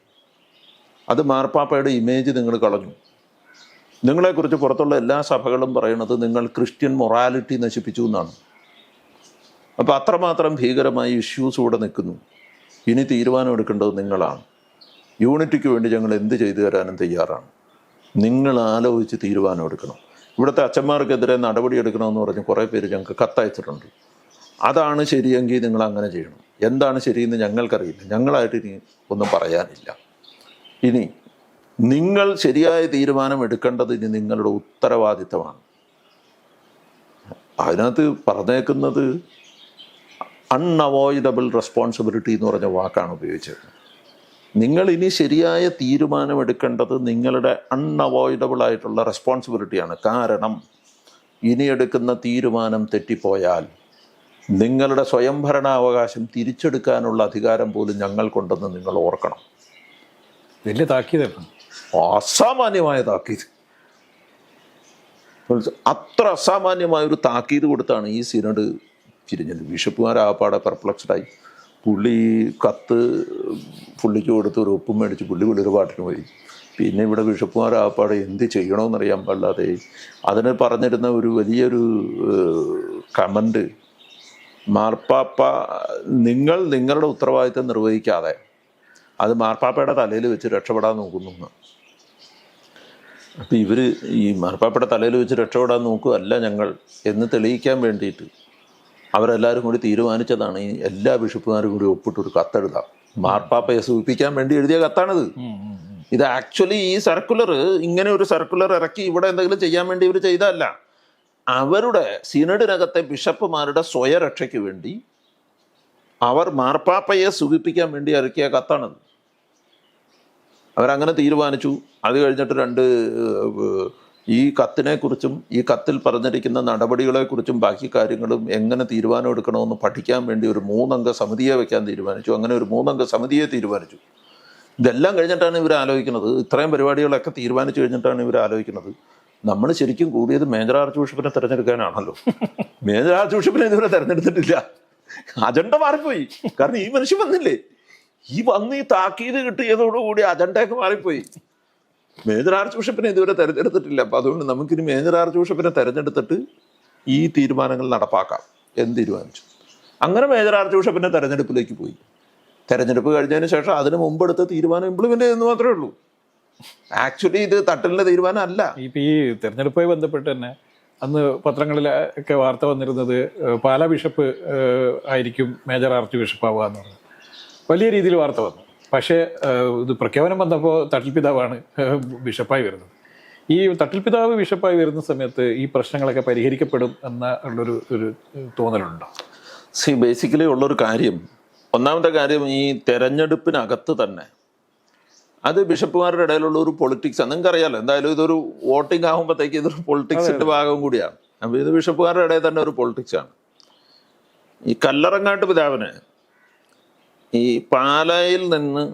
അത് മാർപ്പാപ്പയുടെ ഇമേജ് നിങ്ങൾ കളഞ്ഞു. നിങ്ങളെക്കുറിച്ച് പുറത്തുള്ള എല്ലാ സഭകളും പറയുന്നത് നിങ്ങൾ ക്രിസ്ത്യൻ മൊറാലിറ്റി നശിപ്പിച്ചു എന്നാണ്. അപ്പോൾ അത്രമാത്രം ഭീകരമായ ഇഷ്യൂസ് ഇവിടെ നിൽക്കുന്നു. ഇനി തീരുമാനം എടുക്കേണ്ടത് നിങ്ങളാണ്. യൂണിറ്റിക്ക് വേണ്ടി ഞങ്ങൾ എന്ത് ചെയ്തു തരാനും തയ്യാറാണ്. നിങ്ങൾ ആലോചിച്ച് തീരുമാനം എടുക്കണം. ഇവിടുത്തെ അച്ഛന്മാർക്കെതിരെ നടപടി എടുക്കണമെന്ന് പറഞ്ഞ് കുറേ പേര് ഞങ്ങൾക്ക് കത്തയച്ചിട്ടുണ്ട്. അതാണ് ശരിയെങ്കിൽ നിങ്ങൾ അങ്ങനെ ചെയ്യണം. എന്താണ് ശരിയെന്ന് ഞങ്ങൾക്കറിയില്ല. ഞങ്ങളായിട്ട് ഇനി ഒന്നും പറയാനില്ല. ഇനി നിങ്ങൾ ശരിയായ തീരുമാനം എടുക്കേണ്ടത് ഇനി നിങ്ങളുടെ ഉത്തരവാദിത്തമാണ്. അതിനകത്ത് പറഞ്ഞേക്കുന്നത് അൺഅവോയ്ഡബിൾ റെസ്പോൺസിബിലിറ്റി എന്ന് പറഞ്ഞ വാക്കാണ് ഉപയോഗിച്ചത്. നിങ്ങൾ ഇനി ശരിയായ തീരുമാനം എടുക്കേണ്ടത് നിങ്ങളുടെ അൺഅവോയ്ഡബിൾ ആയിട്ടുള്ള റെസ്പോൺസിബിലിറ്റിയാണ് കാരണം ഇനി എടുക്കുന്ന തീരുമാനം തെറ്റിപ്പോയാൽ നിങ്ങളുടെ സ്വയംഭരണാവകാശം തിരിച്ചെടുക്കാനുള്ള അധികാരം പോലും ഞങ്ങൾ ഞങ്ങൾക്കുണ്ടെന്ന് നിങ്ങൾ ഓർക്കണം. വലിയ താക്കീത് അസാമാന്യമായ താക്കീത്. അത്ര അസാമാന്യമായ ഒരു താക്കീത് കൊടുത്താണ് ഈ സിനഡ് പിരിഞ്ഞത്. ബിഷപ്പുമാർ ആപ്പാടെ പെർപ്ലക്സ്ഡായി പുള്ളി കത്ത് പുള്ളിക്ക് കൊടുത്ത് ഒരു ഒപ്പും മേടിച്ച് പുള്ളി ഒരു പാട്ടിന് പോയി പിന്നെ ഇവിടെ ബിഷപ്പുമാർ ആ പാട് എന്ത് ചെയ്യണമെന്നറിയാൻ പാടില്ലാതെ അതിന് പറഞ്ഞിരുന്ന ഒരു വലിയൊരു കമന്റ് മാർപ്പാപ്പ നിങ്ങൾ നിങ്ങളുടെ ഉത്തരവാദിത്തം നിർവഹിക്കാതെ അത് മാർപ്പാപ്പയുടെ തലയിൽ വെച്ച് രക്ഷപ്പെടാൻ നോക്കുന്നു എന്ന്. അപ്പം ഇവർ ഈ മാർപ്പാപ്പയുടെ തലയിൽ വെച്ച് രക്ഷപ്പെടാൻ നോക്കുകയല്ല ഞങ്ങൾ എന്ന് തെളിയിക്കാൻ വേണ്ടിയിട്ട് അവരെല്ലാവരും കൂടി തീരുമാനിച്ചതാണ്. ഈ എല്ലാ ബിഷപ്പുമാരും കൂടി ഒപ്പിട്ടൊരു കത്തെഴുതാം. മാർപ്പാപ്പയെ സൂചിപ്പിക്കാൻ വേണ്ടി എഴുതിയ കത്താണിത്. ഇത് ആക്ച്വലി ഈ സർക്കുലർ ഇങ്ങനെ ഒരു സർക്കുലർ ഇറക്കി ഇവിടെ എന്തെങ്കിലും ചെയ്യാൻ വേണ്ടി ഇവർ ചെയ്തതല്ല. അവരുടെ സിനഡിനകത്തെ ബിഷപ്പുമാരുടെ സ്വയരക്ഷയ്ക്ക് വേണ്ടി അവർ മാർപ്പാപ്പയെ സുഖിപ്പിക്കാൻ വേണ്ടി ഇറക്കിയ കത്താണത്. അവരങ്ങനെ തീരുമാനിച്ചു. അത് കഴിഞ്ഞിട്ട് രണ്ട് ഈ കത്തിനെക്കുറിച്ചും ഈ കത്തിൽ പറഞ്ഞിരിക്കുന്ന നടപടികളെക്കുറിച്ചും ബാക്കി കാര്യങ്ങളും എങ്ങനെ തീരുമാനം എടുക്കണമെന്ന് പഠിക്കാൻ വേണ്ടി ഒരു മൂന്നംഗ സമിതിയെ വെക്കാൻ തീരുമാനിച്ചു. അങ്ങനെ ഒരു മൂന്നംഗ സമിതിയെ തീരുമാനിച്ചു. ഇതെല്ലാം കഴിഞ്ഞിട്ടാണ് ഇവർ ആലോചിക്കുന്നത്. ഇത്രയും പരിപാടികളൊക്കെ തീരുമാനിച്ചു കഴിഞ്ഞിട്ടാണ് ഇവർ ആലോചിക്കുന്നത്. നമ്മൾ ശരിക്കും കൂടിയത് മേജർ ആർച്ച് ബിഷപ്പിനെ തിരഞ്ഞെടുക്കാനാണല്ലോ. മേജർ ആർച്ച് ബിഷപ്പിനെ ഇതുവരെ തിരഞ്ഞെടുത്തിട്ടില്ല. അജണ്ട മാറിപ്പോയി. കാരണം ഈ മനുഷ്യൻ വന്നില്ലേ? ഈ വന്ന് ഈ താക്കീത് കിട്ടിയതോടുകൂടി അജണ്ടയൊക്കെ മാറിപ്പോയി. മേജർ ആർച്ച് ബിഷപ്പിനെ ഇതുവരെ തെരഞ്ഞെടുത്തിട്ടില്ല. അപ്പൊ അതുകൊണ്ട് നമുക്കിനി മേജർ ആർച്ച് ബിഷപ്പിനെ തെരഞ്ഞെടുത്തിട്ട് ഈ തീരുമാനങ്ങൾ നടപ്പാക്കാം എന്ന് തീരുമാനിച്ചു. അങ്ങനെ മേജർ ആർച്ച് ബിഷപ്പിന്റെ തെരഞ്ഞെടുപ്പിലേക്ക് പോയി. തെരഞ്ഞെടുപ്പ് കഴിഞ്ഞതിന് ശേഷം അതിന് മുമ്പെടുത്ത തീരുമാനം ഇംപ്ലിമെന്റ് ചെയ്തെന്ന് മാത്രമേ ഉള്ളൂ. ആക്ച്വലി ഇത് തട്ടലിന്റെ തീരുമാനം അല്ല. ഇപ്പൊ ഈ തെരഞ്ഞെടുപ്പുമായി ബന്ധപ്പെട്ട് തന്നെ അന്ന് പത്രങ്ങളിൽ ഒക്കെ വാർത്ത വന്നിരുന്നത് പാലാ ബിഷപ്പ് ആയിരിക്കും മേജർ ആർച്ച് ബിഷപ്പ് ആവുക എന്നുള്ളത് വലിയ രീതിയിൽ വാർത്ത വന്നു. പക്ഷേ ഇത് പ്രഖ്യാപനം വന്നപ്പോൾ തട്ടിൽ പിതാവാണ് ബിഷപ്പായി വരുന്നത്. ഈ തട്ടിൽ പിതാവ് ബിഷപ്പായി വരുന്ന സമയത്ത് ഈ പ്രശ്നങ്ങളൊക്കെ പരിഹരിക്കപ്പെടും എന്ന ഉള്ളൊരു ഒരു തോന്നലുണ്ടോ? സി ബേസിക്കലി ഉള്ളൊരു കാര്യം. ഒന്നാമത്തെ കാര്യം ഈ തെരഞ്ഞെടുപ്പിനകത്ത് തന്നെ അത് ബിഷപ്പുമാരുടെ ഇടയിലുള്ള ഒരു പൊളിറ്റിക്സ് ആണ്. നിങ്ങൾക്കറിയാലോ എന്തായാലും ഇതൊരു വോട്ടിംഗ് ആകുമ്പോഴത്തേക്ക് ഇതൊരു പൊളിറ്റിക്സിന്റെ ഭാഗം കൂടിയാണ്. അപ്പോൾ ഇത് ബിഷപ്പുമാരുടെ ഇടയിൽ തന്നെ ഒരു പൊളിറ്റിക്സാണ് ആണ്. ഈ കല്ലറങ്ങാട്ട് പിതാവിന് ഈ പാലയിൽ നിന്ന്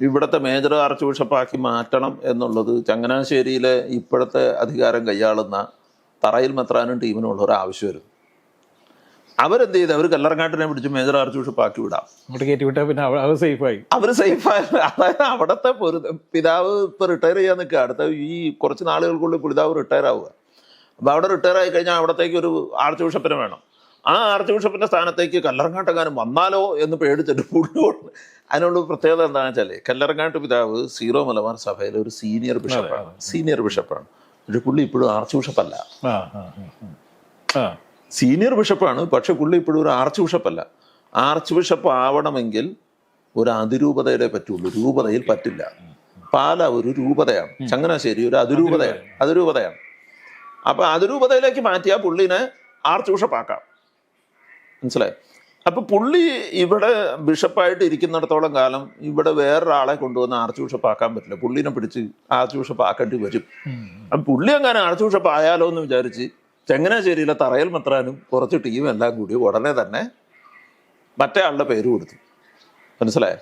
ഇവിടുത്തെ മേജർ ആർച്ച് ബിഷപ്പാക്കി മാറ്റണം എന്നുള്ളത് ചങ്ങനാശ്ശേരിയിലെ ഇപ്പോഴത്തെ അധികാരം കൈയാളുന്ന തറയിൽ മെത്രാനും ടീമിനും ഉള്ള ഒരു ആവശ്യമായിരുന്നു അവരെന്ത് ചെയ്ത്? അവർ കല്ലറങ്ങാട്ടിനെ പിടിച്ച് മേജർ ആർച്ച് ബിഷപ്പ് ആക്കി വിടാം. അങ്ങോട്ട് കയറ്റി വിട്ടാൽ പിന്നെ അവർ സേഫായി അവർ സേഫായ അതായത് അവിടുത്തെ പിതാവ് ഇപ്പൊ റിട്ടയർ ചെയ്യാൻ നിൽക്കുക. അടുത്ത ഈ കുറച്ച് നാളുകൾക്കുള്ളിൽ പിതാവ് റിട്ടയർ ആവുക. അപ്പോൾ അവിടെ റിട്ടയർ ആയി കഴിഞ്ഞാൽ അവിടത്തേക്ക് ഒരു ആർച്ച് ബിഷപ്പിനെ വേണം. ആ ആർച്ച് ബിഷപ്പിന്റെ സ്ഥാനത്തേക്ക് കല്ലറങ്ങാട്ടെങ്ങാനും വന്നാലോ എന്ന് പേടിച്ചിട്ട് പുള്ളി ഓടുന്നു. അതിനുള്ള പ്രത്യേകത എന്താണെന്ന് വെച്ചാൽ കല്ലറങ്ങാട്ട് പിതാവ് സീറോ മലബാർ സഭയിലെ ഒരു സീനിയർ ബിഷപ്പാണ്. സീനിയർ ബിഷപ്പാണ്. പക്ഷെ പുള്ളി ഇപ്പോഴും ആർച്ച് ബിഷപ്പല്ല. സീനിയർ ബിഷപ്പാണ് പക്ഷെ പുള്ളി ഇപ്പോഴും ഒരു ആർച്ച് ബിഷപ്പല്ല. ആർച്ച് ബിഷപ്പ് ആവണമെങ്കിൽ ഒരു അതിരൂപതയുടെ പറ്റുള്ളൂ. രൂപതയിൽ പറ്റില്ല. പാല ഒരു രൂപതയാണ്. ചങ്ങനാശ്ശേരി ഒരു അതിരൂപതയാണ്. അതിരൂപതയാണ്. അപ്പൊ അതിരൂപതയിലേക്ക് മാറ്റിയാൽ പുള്ളിനെ ആർച്ച് ബിഷപ്പാക്കാം. മനസ്സിലായി? അപ്പൊ പുള്ളി ഇവിടെ ബിഷപ്പായിട്ട് ഇരിക്കുന്നിടത്തോളം കാലം ഇവിടെ വേറൊരാളെ കൊണ്ടുവന്ന് ആർച്ച് ബിഷപ്പ് ആക്കാൻ പറ്റില്ല. പുള്ളിനെ പിടിച്ച് ആർച്ച് ബിഷപ്പ് ആക്കേണ്ടി വരും അപ്പൊ പുള്ളി അങ്ങനെ ആർച്ച് ബിഷപ്പ് ആയാലോ എന്ന് വിചാരിച്ച് ചങ്ങനാശ്ശേരിയിലെ തറയൽ മെത്രാനും കുറച്ച് ടീം എല്ലാം കൂടി ഉടനെ തന്നെ മറ്റേ ആളുടെ പേര് കൊടുത്തു. മനസ്സിലായോ?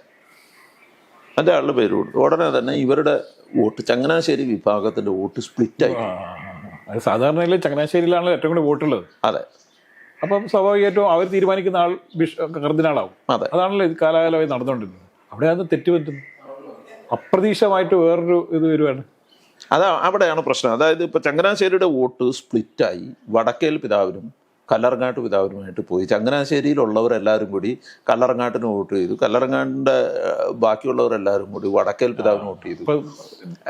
മറ്റേ ആളുടെ പേര് കൊടുത്തു. ഉടനെ തന്നെ ഇവരുടെ വോട്ട് ചങ്ങനാശ്ശേരി വിഭാഗത്തിന്റെ വോട്ട് സ്പ്ലിറ്റ് ആയി. സാധാരണ ചങ്ങനാശ്ശേരിയിലാണല്ലോ ഏറ്റവും കൂടുതൽ വോട്ടുള്ളത്. അതെ. അപ്പം സ്വാഭാവികമായിട്ടും അവർ തീരുമാനിക്കുന്ന ആൾ ബിഷ കർദിനാളാവും. അതെ. അതാണല്ലോ ഇത് കാലാകാലമായി നടന്നുകൊണ്ടിരുന്നത്. അവിടെ അത് തെറ്റുപറ്റുന്നു അപ്രതീക്ഷിതമായിട്ട് വേറൊരു ഇത് വരുവാണ്. അതാ അവിടെയാണ് പ്രശ്നം. അതായത് ഇപ്പൊ ചങ്ങനാശ്ശേരിയുടെ വോട്ട് സ്പ്ലിറ്റായി വടക്കേൽ പിതാവിനും കല്ലറങ്ങാട്ട് പിതാവിനുമായിട്ട് പോയി. ചങ്ങനാശ്ശേരിയിലുള്ളവരെല്ലാവരും കൂടി കല്ലറങ്ങാട്ടിന് വോട്ട് ചെയ്തു. കല്ലറങ്ങാട്ടിന്റെ ഏഹ്, ബാക്കിയുള്ളവരെല്ലാവരും കൂടി വടക്കേൽ പിതാവിന് വോട്ട് ചെയ്തു.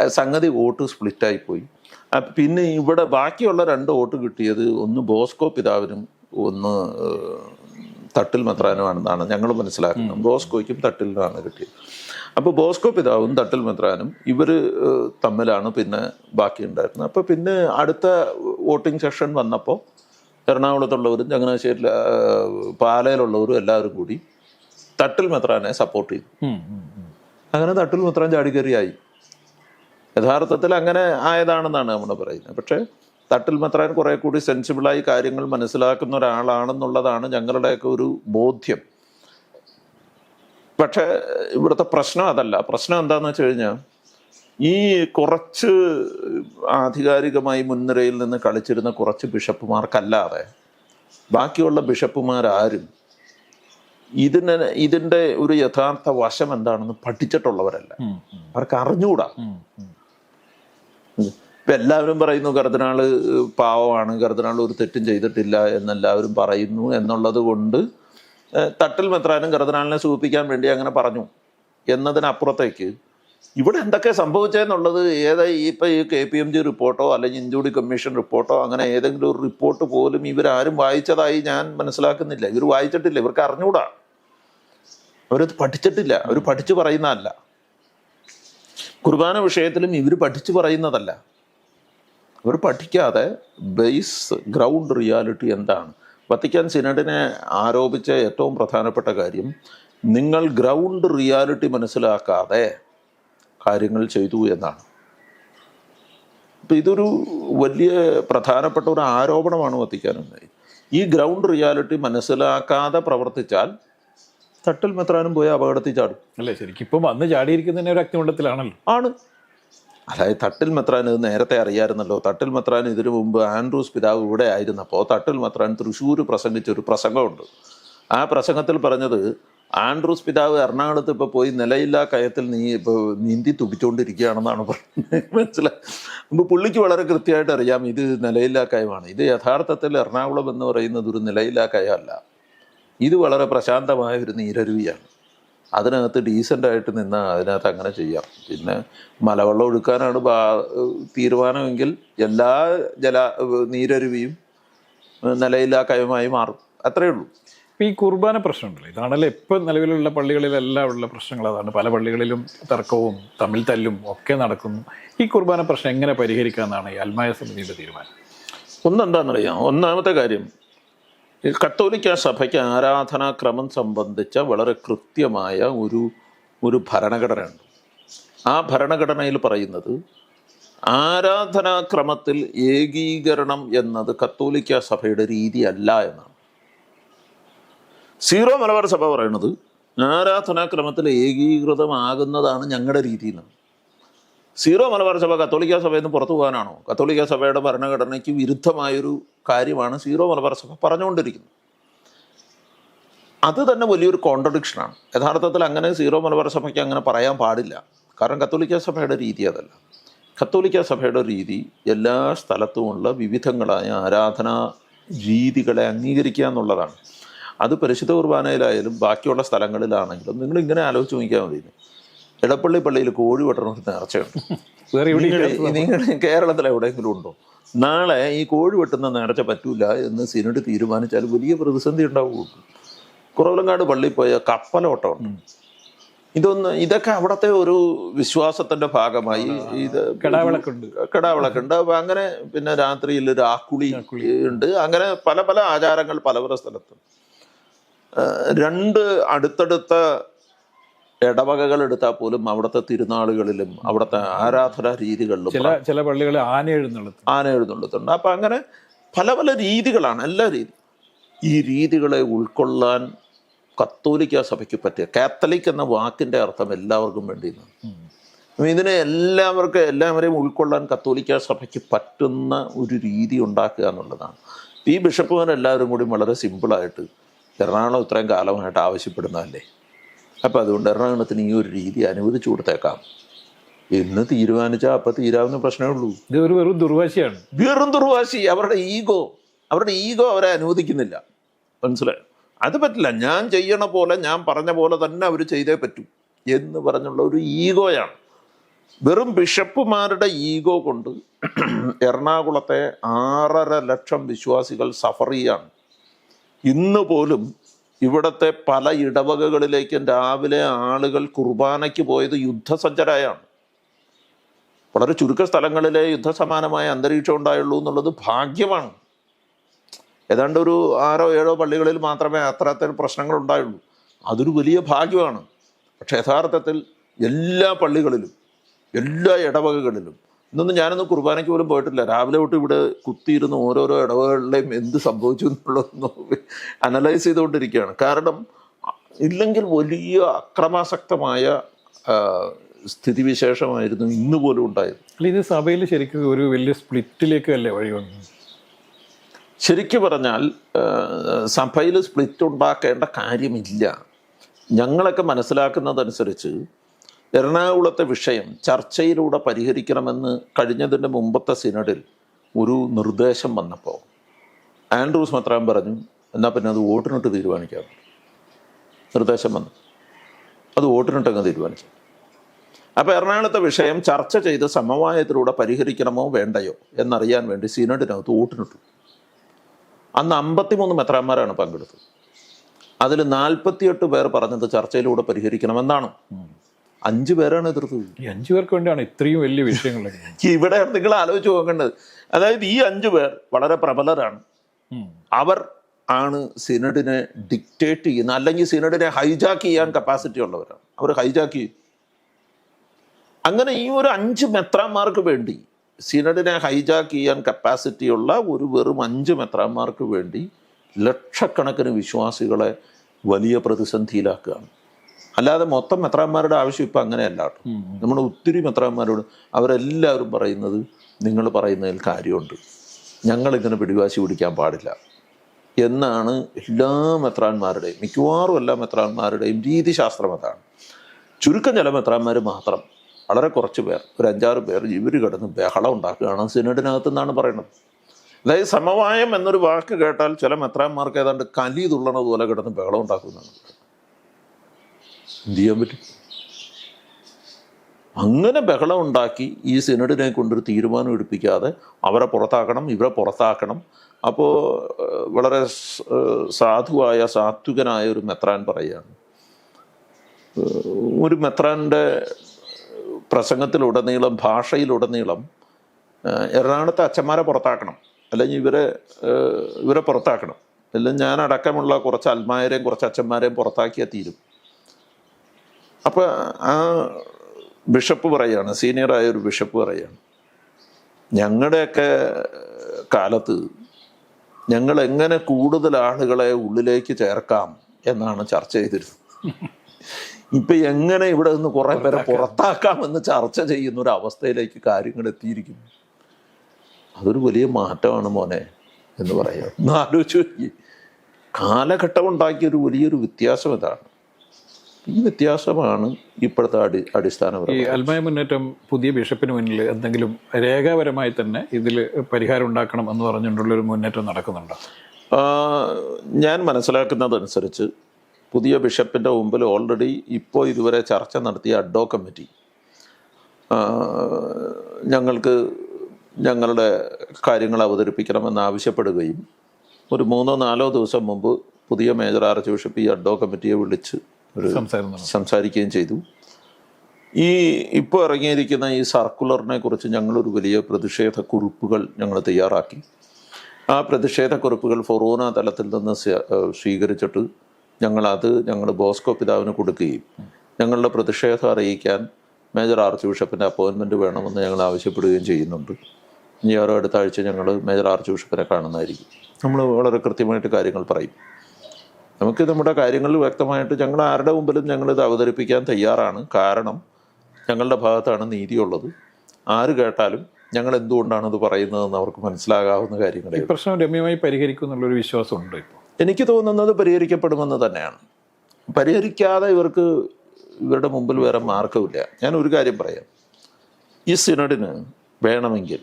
സംഗതി വോട്ട് സ്പ്ലിറ്റായി പോയി. പിന്നെ ഇവിടെ ബാക്കിയുള്ള രണ്ട് വോട്ട് കിട്ടിയത് ഒന്ന് ബോസ്കോ പിതാവിനും ഒന്ന് തട്ടിൽ മെത്രാനുമാണെന്നാണ് ഞങ്ങൾ മനസ്സിലാക്കുന്നത്. ബോസ്കോയ്ക്കും തട്ടിലിനുമാണ് കിട്ടിയത്. അപ്പോൾ ബോസ്കോ പിതാവും തട്ടിൽ മെത്രാനും ഇവർ തമ്മിലാണ് പിന്നെ ബാക്കി ഉണ്ടായിരുന്നത് അപ്പോൾ പിന്നെ അടുത്ത വോട്ടിംഗ് സെഷൻ വന്നപ്പോൾ എറണാകുളത്തുള്ളവരും ചങ്ങനാശ്ശേരി പാലയിലുള്ളവരും എല്ലാവരും കൂടി തട്ടിൽ മെത്രാനെ സപ്പോർട്ട് ചെയ്തു. അങ്ങനെ തട്ടിൽ മെത്രാൻ ചാടിക്കറിയായി. യഥാർത്ഥത്തിൽ അങ്ങനെ ആയതാണെന്നാണ് നമ്മൾ പറയുന്നത്. പക്ഷേ തട്ടിൽ മെത്രാൻ കുറേ കൂടി സെൻസിബിളായി കാര്യങ്ങൾ മനസ്സിലാക്കുന്ന ഒരാളാണെന്നുള്ളതാണ് ഞങ്ങളുടെയൊക്കെ ഒരു ബോധ്യം. പക്ഷേ ഇവിടുത്തെ പ്രശ്നം അതല്ല. പ്രശ്നം എന്താണെന്ന് വെച്ച് കഴിഞ്ഞാൽ ഈ കുറച്ച് ആധികാരികമായി മുൻനിരയിൽ നിന്ന് കളിച്ചിരുന്ന കുറച്ച് ബിഷപ്പുമാർക്കല്ലാതെ ബാക്കിയുള്ള ബിഷപ്പുമാരാരും ഇതിന് ഇതിന്റെ ഒരു യഥാർത്ഥ വശം എന്താണെന്ന് പഠിച്ചിട്ടുള്ളവരല്ല. അവർക്ക് അറിഞ്ഞുകൂടാ. ഇപ്പൊ എല്ലാവരും പറയുന്നു കർദിനാൾ പാവമാണ്. കർദിനാൾ ഒരു തെറ്റും ചെയ്തിട്ടില്ല എന്നെല്ലാവരും പറയുന്നു എന്നുള്ളത് കൊണ്ട് തട്ടിൽ മെത്രാനും കർദിനാളിനെ സൂചിപ്പിക്കാൻ വേണ്ടി അങ്ങനെ പറഞ്ഞു. എന്നതിനപ്പുറത്തേക്ക് ഇവിടെ എന്തൊക്കെ സംഭവിച്ചെന്നുള്ളത് ഏതാ ഇപ്പൊ ഈ കെ പി എം ജി റിപ്പോർട്ടോ അല്ലെങ്കിൽ ഇഞ്ചൂടി കമ്മീഷൻ റിപ്പോർട്ടോ അങ്ങനെ ഏതെങ്കിലും ഒരു റിപ്പോർട്ട് പോലും ഇവരാരും വായിച്ചതായി ഞാൻ മനസ്സിലാക്കുന്നില്ല. ഇവർ വായിച്ചിട്ടില്ല. ഇവർക്ക് അറിഞ്ഞുകൂടാ അവരത് പഠിച്ചിട്ടില്ല. അവർ പഠിച്ചു പറയുന്നതല്ല. കുർബാന വിഷയത്തിലും ഇവർ പഠിച്ചു പറയുന്നതല്ല. അവർ പഠിക്കാതെ ബേസ് ഗ്രൗണ്ട് റിയാലിറ്റി എന്താണ്? വത്തിക്കാൻ സിനഡിനെ ആരോപിച്ച ഏറ്റവും പ്രധാനപ്പെട്ട കാര്യം നിങ്ങൾ ഗ്രൗണ്ട് റിയാലിറ്റി മനസ്സിലാക്കാതെ കാര്യങ്ങൾ ചെയ്തു എന്നാണ്. അപ്പം ഇതൊരു വലിയ പ്രധാനപ്പെട്ട ഒരു ആരോപണമാണ് വത്തിക്കാനുണ്ടായി ഈ ഗ്രൗണ്ട് റിയാലിറ്റി മനസ്സിലാക്കാതെ പ്രവർത്തിച്ചാൽ തട്ടിൽ മെത്രാനും പോയി അപകടത്തിൽ ചാടും. അല്ലേ ശരിക്കും ഇപ്പം വന്ന് ചാടിയിരിക്കുന്നതിന് ഒരു അഗ്നികുണ്ടത്തിലാണല്ലോ ആണ്. അതായത് തട്ടിൽ മെത്രാൻ ഇത് നേരത്തെ അറിയാമായിരുന്നല്ലോ തട്ടിൽ മെത്രാൻ ഇതിനു മുമ്പ് ആൻഡ്രൂസ് പിതാവ് ഇവിടെ ആയിരുന്നപ്പോൾ തട്ടിൽ മെത്രാൻ തൃശ്ശൂർ പ്രസംഗിച്ച ഒരു പ്രസംഗമുണ്ട്. ആ പ്രസംഗത്തിൽ പറഞ്ഞത് ആൻഡ്രൂസ് പിതാവ് എറണാകുളത്ത് ഇപ്പോൾ പോയി നിലയില്ലാ കയത്തിൽ നീ ഇപ്പോൾ നീന്തി തുടിച്ചുകൊണ്ടിരിക്കുകയാണെന്നാണ് പറഞ്ഞത്. മനസ്സിലായി? അപ്പോൾ പുള്ളിക്ക് വളരെ കൃത്യമായിട്ട് അറിയാം ഇത് നിലയില്ലാ കയമാണ്. ഇത് യഥാർത്ഥത്തിൽ എറണാകുളം എന്ന് പറയുന്നത് ഒരു നിലയില്ലാ കയമല്ല. ഇത് വളരെ പ്രശാന്തമായ ഒരു നീരരുവിയാണ്. അതിനകത്ത് ഡീസന്റ് ആയിട്ട് നിന്ന് അതിനകത്ത് അങ്ങനെ ചെയ്യാം. പിന്നെ മലവെള്ളം ഒഴുക്കാനാണ് ബാ- തീരുമാനമെങ്കിൽ എല്ലാ ജല നീരരുവിയും നിലയില്ലാ കയമായി മാറും. അത്രയേ ഉള്ളൂ. ഇപ്പം ഈ കുർബാന പ്രശ്നമുണ്ടല്ലോ ഇതാണല്ലോ ഇപ്പം നിലവിലുള്ള പള്ളികളിലെല്ലാം ഉള്ള പ്രശ്നങ്ങൾ. അതാണ് പല പള്ളികളിലും തർക്കവും തമ്മിൽ തല്ലും ഒക്കെ നടക്കുന്നു. ഈ കുർബാന പ്രശ്നം എങ്ങനെ പരിഹരിക്കാമെന്നാണ് ഈ അൽമായ സമിതിയുടെ തീരുമാനം. ഒന്നെന്താണെന്നറിയാം ഒന്നാമത്തെ കാര്യം കത്തോലിക്ക സഭയ്ക്ക് ആരാധനാക്രമം സംബന്ധിച്ച വളരെ കൃത്യമായ ഒരു ഒരു ഭരണഘടനയുണ്ട്. ആ ഭരണഘടനയിൽ പറയുന്നത് ആരാധനാക്രമത്തിൽ ഏകീകരണം എന്നത് കത്തോലിക്ക സഭയുടെ രീതിയല്ല എന്നാണ്. സീറോ മലബാർ സഭ പറയുന്നത് ആരാധനാക്രമത്തിൽ ഏകീകൃതമാകുന്നതാണ് ഞങ്ങളുടെ രീതി എന്നാണ് സീറോ മലബാർ സഭ കത്തോലിക്ക സഭയിൽ നിന്ന് പുറത്തു പോകാനാണോ? കത്തോലിക്ക സഭയുടെ ഭരണഘടനയ്ക്ക് വിരുദ്ധമായൊരു കാര്യമാണ് സീറോ മലബാർ സഭ പറഞ്ഞുകൊണ്ടിരിക്കുന്നത്. അത് തന്നെ വലിയൊരു കോൺട്രഡിക്ഷനാണ് യഥാർത്ഥത്തിൽ അങ്ങനെ സീറോ മലബാർ സഭയ്ക്ക് അങ്ങനെ പറയാൻ പാടില്ല. കാരണം കത്തോലിക്ക സഭയുടെ രീതി അതല്ല. കത്തോലിക്ക സഭയുടെ രീതി എല്ലാ സ്ഥലത്തുമുള്ള വിവിധങ്ങളായ ആരാധനാ രീതികളെ അംഗീകരിക്കുക എന്നുള്ളതാണ്. അത് പരിശുദ്ധ കുർബാനയിലായാലും ബാക്കിയുള്ള സ്ഥലങ്ങളിലാണെങ്കിലും നിങ്ങൾ ഇങ്ങനെ ആലോചിച്ച് നോക്കിയാൽ മതി. ഇടപ്പള്ളി പള്ളിയിൽ കോഴി വെട്ടണമെന്ന് നേർച്ചയുണ്ട്. നിങ്ങൾ കേരളത്തിൽ എവിടെയെങ്കിലും ഉണ്ടോ? നാളെ ഈ കോഴി വെട്ടുന്ന നേർച്ച പറ്റൂല എന്ന് സിനഡ് തീരുമാനിച്ചാൽ വലിയ പ്രതിസന്ധി ഉണ്ടാവുകയുള്ളു കുറവലങ്ങാട് പള്ളിയിൽ പോയ കപ്പലോട്ടമുണ്ട്. ഇതൊന്ന് ഇതൊക്കെ അവിടുത്തെ ഒരു വിശ്വാസത്തിന്റെ ഭാഗമായി ഇത് കടാവിളക്കുണ്ട്. കിടാവിളക്കുണ്ട്. അപ്പൊ അങ്ങനെ പിന്നെ രാത്രിയിൽ രാക്കുളി ഉണ്ട്. അങ്ങനെ പല പല ആചാരങ്ങൾ പല പല സ്ഥലത്തും. രണ്ട് അടുത്തടുത്ത ഇടവകകൾ എടുത്താൽ പോലും അവിടുത്തെ തിരുനാളുകളിലും അവിടുത്തെ ആരാധനാ രീതികളിലും ചില ചില പള്ളികളിൽ ആന എഴുന്നള്ളത്ത്. ആന എഴുന്നള്ളത്തുണ്ട്. അപ്പം അങ്ങനെ പല പല രീതികളാണ് എല്ലാ രീതി ഈ രീതികളെ ഉൾക്കൊള്ളാൻ കത്തോലിക്ക സഭയ്ക്ക് പറ്റിയ കാത്തലിക് എന്ന വാക്കിന്റെ അർത്ഥം എല്ലാവർക്കും വേണ്ടിയിരുന്നു ഇതിനെ എല്ലാവർക്കും എല്ലാവരെയും ഉൾക്കൊള്ളാൻ കത്തോലിക്ക സഭയ്ക്ക് പറ്റുന്ന ഒരു രീതി ഉണ്ടാക്കുക എന്നുള്ളതാണ്. ഈ ബിഷപ്പുമാരെല്ലാവരും കൂടി വളരെ സിമ്പിളായിട്ട് എറണാകുളം ഇത്രയും കാലമായിട്ട് ആവശ്യപ്പെടുന്നതല്ലേ? അപ്പം അതുകൊണ്ട് എറണാകുളത്തിന് ഈ ഒരു രീതി അനുവദിച്ചു കൊടുത്തേക്കാം. എന്ന് തീരുമാനിച്ചാൽ അപ്പം തീരാവുന്ന പ്രശ്നമേ ഉള്ളൂ. ഇത് ഒരു വെറും ദുർവാശിയാണ്. വെറും ദുർവാശി. അവരുടെ ഈഗോ അവരുടെ ഈഗോ അവരെ അനുവദിക്കുന്നില്ല. മനസ്സിലായോ? അത് പറ്റില്ല. ഞാൻ ചെയ്യണ പോലെ ഞാൻ പറഞ്ഞ പോലെ തന്നെ അവർ ചെയ്തേ പറ്റൂ എന്ന് പറഞ്ഞുള്ള ഒരു ഈഗോയാണ്. വെറും ബിഷപ്പുമാരുടെ ഈഗോ കൊണ്ട് എറണാകുളത്തെ ആറര ലക്ഷം വിശ്വാസികൾ സഫറിയാണ് ചെയ്യാണ്. ഇന്ന് പോലും ഇവിടുത്തെ പല ഇടവകകളിലേക്കും രാവിലെ ആളുകൾ കുർബാനയ്ക്ക് പോയത് യുദ്ധസജ്ജരായാണ്. വളരെ ചുരുക്ക സ്ഥലങ്ങളിലെ യുദ്ധസമാനമായ അന്തരീക്ഷം ഉണ്ടായുള്ളൂ എന്നുള്ളത് ഭാഗ്യമാണ്. ഏതാണ്ട് ഒരു ആറോ ഏഴോ പള്ളികളിൽ മാത്രമേ അത്തരത്തിൽ പ്രശ്നങ്ങൾ ഉണ്ടായുള്ളൂ. അതൊരു വലിയ ഭാഗ്യമാണ്. പക്ഷെ യഥാർത്ഥത്തിൽ എല്ലാ പള്ളികളിലും എല്ലാ ഇടവകകളിലും ഇന്നൊന്നും ഞാനൊന്നും കുർബാനയ്ക്ക് പോലും പോയിട്ടില്ല. രാവിലെ തൊട്ട് ഇവിടെ കുത്തിയിരുന്ന ഓരോരോ ഇടവകളിലെയും എന്ത് സംഭവിച്ചു എന്നുള്ളതൊന്ന് അനലൈസ് ചെയ്തുകൊണ്ടിരിക്കുകയാണ്. കാരണം ഇല്ലെങ്കിൽ വലിയ അക്രമാസക്തമായ സ്ഥിതിവിശേഷമായിരുന്നു ഇന്ന് പോലും ഉണ്ടായത്. അല്ല ഇത് സഭയിൽ ശരിക്കും ഒരു വലിയ സ്പ്ലിറ്റിലേക്ക് അല്ലേ വഴി വന്നു ശരിക്കു പറഞ്ഞാൽ സഭയിൽ സ്പ്ലിറ്റ് ഉണ്ടാക്കേണ്ട കാര്യമില്ല. ഞങ്ങളൊക്കെ മനസ്സിലാക്കുന്നതനുസരിച്ച് എറണാകുളത്തെ വിഷയം ചർച്ചയിലൂടെ പരിഹരിക്കണമെന്ന് കഴിഞ്ഞതിന്റെ മുമ്പത്തെ സിനഡിൽ ഒരു നിർദ്ദേശം വന്നപ്പോൾ ആൻഡ്രൂസ് മത്രാൻ പറഞ്ഞു എന്നാൽ പിന്നെ അത് വോട്ടിനിട്ട് തീരുമാനിക്കാം. നിർദ്ദേശം വന്നു. അത് വോട്ടിനിട്ടങ്ങ് തീരുമാനിച്ചു. അപ്പോൾ എറണാകുളത്തെ വിഷയം ചർച്ച ചെയ്ത് സമവായത്തിലൂടെ പരിഹരിക്കണമോ വേണ്ടയോ എന്നറിയാൻ വേണ്ടി സിനഡിനകത്ത് വോട്ടിനിട്ടു. അന്ന് അമ്പത്തിമൂന്ന് മെത്രാന്മാരാണ് പങ്കെടുത്തത്. അതിൽ നാൽപ്പത്തിയെട്ട് പേർ പറഞ്ഞത് ചർച്ചയിലൂടെ പരിഹരിക്കണമെന്നാണ്. അഞ്ച് പേരാണ് എതിർത്തത്. ഈ അഞ്ചു പേർക്ക് വേണ്ടിയാണ് ഇത്രയും വലിയ വിഷയങ്ങൾ ഇവിടെ നിങ്ങൾ ആലോചിച്ച് നോക്കേണ്ടത്. അതായത് ഈ അഞ്ചു പേർ വളരെ പ്രബലരാണ്. അവർ ആണ് സിനഡിനെ ഡിക്റ്റേറ്റ് ചെയ്യുന്ന അല്ലെങ്കിൽ സിനഡിനെ ഹൈജാക്ക് ചെയ്യാൻ കപ്പാസിറ്റി ഉള്ളവരാണ്. അവർ ഹൈജാക്ക് ചെയ്യും. അങ്ങനെ ഈ ഒരു അഞ്ച് മെത്രാന്മാർക്ക് വേണ്ടി സിനഡിനെ ഹൈജാക്ക് ചെയ്യാൻ കപ്പാസിറ്റി ഉള്ള ഒരു വെറും അഞ്ച് മെത്രാന്മാർക്ക് വേണ്ടി ലക്ഷക്കണക്കിന് വിശ്വാസികളെ വലിയ പ്രതിസന്ധിയിലാക്കുകയാണ്. അല്ലാതെ മൊത്തം മെത്രാന്മാരുടെ ആവശ്യം ഇപ്പം അങ്ങനെയല്ല കേട്ടോ. നമ്മൾ ഒത്തിരി മെത്രാന്മാരോട് അവരെല്ലാവരും പറയുന്നത് നിങ്ങൾ പറയുന്നതിൽ കാര്യമുണ്ട്. ഞങ്ങളിങ്ങനെ പിടിവാശി പിടിക്കാൻ പാടില്ല. എന്നാണ് എല്ലാ മെത്രാന്മാരുടെയും മിക്കവാറും എല്ലാ മെത്രാന്മാരുടെയും രീതിശാസ്ത്രം അതാണ്. ചുരുക്കം ചില മെത്രാന്മാർ മാത്രം വളരെ കുറച്ച് പേർ ഒരു അഞ്ചാറ് പേർ ഇവർ കിടന്ന് ബഹളം ഉണ്ടാക്കുകയാണ് സിനഡിനകത്ത് നിന്നാണ് പറയുന്നത്. അതായത് സമവായം എന്നൊരു വാക്ക് കേട്ടാൽ ചില മെത്രാന്മാർക്ക് ഏതാണ്ട് കലി തുള്ളണ പോലെ കിടന്ന് ബഹളം ഉണ്ടാക്കുന്നതാണ്. എന്ത് ചെയ്യാൻ പറ്റും? അങ്ങനെ ബഹളം ഉണ്ടാക്കി ഈ സിനഡിനെ കൊണ്ടൊരു തീരുമാനം എടുപ്പിക്കാതെ അവരെ പുറത്താക്കണം ഇവരെ പുറത്താക്കണം. അപ്പോൾ വളരെ സാധുവായ സാത്വികനായ ഒരു മെത്രാൻ പറയുകയാണ്. ഒരു മെത്രാന്റെ പ്രസംഗത്തിലുടനീളം ഭാഷയിലുടനീളം എറണാകുളത്തെ അച്ഛന്മാരെ പുറത്താക്കണം. അല്ലെങ്കിൽ ഇവരെ ഇവരെ പുറത്താക്കണം. അല്ലെങ്കിൽ ഞാനടക്കമുള്ള കുറച്ച് അൽമാരെയും കുറച്ച് അച്ഛന്മാരെയും പുറത്താക്കിയാൽ തീരും. അപ്പോൾ ആ ബിഷപ്പ് പറയാണ് സീനിയറായ ഒരു ബിഷപ്പ് പറയാണ് ഞങ്ങളുടെയൊക്കെ കാലത്ത് ഞങ്ങൾ എങ്ങനെ കൂടുതൽ ആളുകളെ ഉള്ളിലേക്ക് ചേർക്കാം എന്നാണ് ചർച്ച ചെയ്തിരുന്നത്. ഇപ്പൊ എങ്ങനെ ഇവിടെ നിന്ന് കുറെ പേരെ പുറത്താക്കാമെന്ന് ചർച്ച ചെയ്യുന്ന ഒരു അവസ്ഥയിലേക്ക് കാര്യങ്ങൾ എത്തിയിരിക്കുന്നു. അതൊരു വലിയ മാറ്റമാണ് മോനെ എന്ന് പറയാം ഒന്ന് ആലോചിച്ച് കാലഘട്ടം ഉണ്ടാക്കിയ ഒരു വലിയൊരു വ്യത്യാസം ഇതാണ്. ഈ വ്യത്യാസമാണ് ഇപ്പോഴത്തെ അടി ഈ അടിസ്ഥാനപരമായി അൽമായ മുന്നേറ്റം പുതിയ ബിഷപ്പിന് മുന്നിൽ എന്തെങ്കിലും രേഖാപരമായി തന്നെ ഇതിൽ പരിഹാരം ഉണ്ടാക്കണം എന്ന് പറഞ്ഞുകൊണ്ടുള്ളൊരു മുന്നേറ്റം നടക്കുന്നുണ്ടോ? ഞാൻ മനസ്സിലാക്കുന്നതനുസരിച്ച് പുതിയ ബിഷപ്പിന്റെ മുമ്പിൽ ഓൾറെഡി ഇപ്പോൾ ഇതുവരെ ചർച്ച നടത്തിയ അഡ്ഡോ കമ്മിറ്റി ഞങ്ങൾക്ക് ഞങ്ങളുടെ കാര്യങ്ങൾ അവതരിപ്പിക്കണമെന്ന് ആവശ്യപ്പെടുകയും ഒരു മൂന്നോ നാലോ ദിവസം മുമ്പ് പുതിയ മേജർ ആർച്ച് ബിഷപ്പ് ഈ അഡ്ഡോ കമ്മിറ്റിയെ വിളിച്ച് ഒരു. സംസാരിക്കുകയും ചെയ്തു. ഈ ഇപ്പോൾ ഇറങ്ങിയിരിക്കുന്ന ഈ സർക്കുലറിനെ കുറിച്ച് ഞങ്ങളൊരു വലിയ പ്രതിഷേധ കുറിപ്പുകൾ ഞങ്ങൾ തയ്യാറാക്കി. ആ പ്രതിഷേധ കുറിപ്പുകൾ ഫൊറോന തലത്തിൽ നിന്ന് സ്വീകരിച്ചിട്ട് ഞങ്ങളത് ഞങ്ങൾ ബോസ്കോ പിതാവിന് കൊടുക്കുകയും ഞങ്ങളുടെ പ്രതിഷേധം അറിയിക്കാൻ മേജർ ആർച്ച് ബിഷപ്പിന്റെ അപ്പോയിൻമെന്റ് വേണമെന്ന് ഞങ്ങൾ ആവശ്യപ്പെടുകയും ചെയ്യുന്നുണ്ട്. ഇനി ഓരോ അടുത്ത ആഴ്ച ഞങ്ങൾ മേജർ ആർച്ച് ബിഷപ്പിനെ കാണുന്നതായിരിക്കും. നമ്മൾ വളരെ കൃത്യമായിട്ട് കാര്യങ്ങൾ പറയും. നമുക്ക് നമ്മുടെ കാര്യങ്ങളിൽ വ്യക്തമായിട്ട് ഞങ്ങൾ ആരുടെ മുമ്പിലും ഞങ്ങളിത് അവതരിപ്പിക്കാൻ തയ്യാറാണ്. കാരണം ഞങ്ങളുടെ ഭാഗത്താണ് നീതിയുള്ളത്. ആര് കേട്ടാലും ഞങ്ങൾ എന്തുകൊണ്ടാണ് ഇത് പറയുന്നതെന്ന് അവർക്ക് മനസ്സിലാകാവുന്ന കാര്യങ്ങളെ ഈ പ്രശ്നം രമ്യമായി പരിഹരിക്കും എന്നുള്ളൊരു വിശ്വാസമുണ്ട് ഇപ്പോൾ എനിക്ക് തോന്നുന്നത് പരിഹരിക്കപ്പെടുമെന്ന് തന്നെയാണ്. പരിഹരിക്കാതെ ഇവർക്ക് ഇവരുടെ മുമ്പിൽ വേറെ മാർഗമില്ല ഞാൻ ഒരു കാര്യം പറയാം. ഈ സിനഡിന് വേണമെങ്കിൽ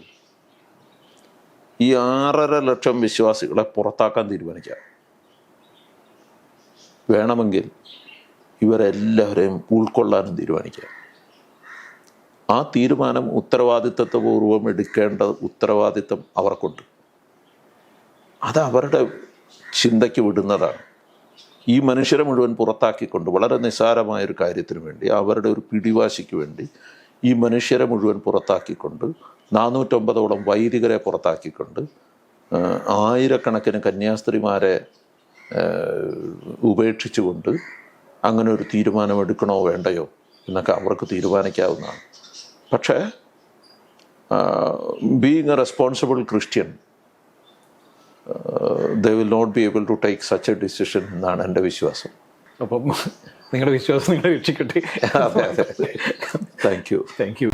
ഈ ആറര ലക്ഷം വിശ്വാസികളെ പുറത്താക്കാൻ തീരുമാനിക്കാം. വേണമെങ്കിൽ ഇവരെല്ലാവരെയും ഉൾക്കൊള്ളാനും തീരുമാനിക്കാം ആ തീരുമാനം ഉത്തരവാദിത്വപൂർവം എടുക്കേണ്ട ഉത്തരവാദിത്വം അവർക്കുണ്ട്. അത് അവരുടെ ചിന്തയ്ക്ക് വിടുന്നതാണ്. ഈ മനുഷ്യരെ മുഴുവൻ പുറത്താക്കിക്കൊണ്ട് വളരെ നിസ്സാരമായൊരു കാര്യത്തിന് വേണ്ടി അവരുടെ ഒരു പിടിവാശിക്ക് വേണ്ടി ഈ മനുഷ്യരെ മുഴുവൻ പുറത്താക്കിക്കൊണ്ട് നാനൂറ്റമ്പതോളം വൈദികരെ പുറത്താക്കിക്കൊണ്ട് ആയിരക്കണക്കിന് കന്യാസ്ത്രീമാരെ ഉപേക്ഷിച്ചുകൊണ്ട് അങ്ങനെ ഒരു തീരുമാനമെടുക്കണോ വേണ്ടയോ എന്നൊക്കെ അവർക്ക് തീരുമാനിക്കാവുന്നതാണ്. പക്ഷേ being a responsible Christian they will not be able to take such a decision എന്നാണ് എന്റെ വിശ്വാസം. അപ്പം നിങ്ങളുടെ വിശ്വാസം നിങ്ങളെ രക്ഷിക്കട്ടെ. അതെ അതെ. Thank you thank you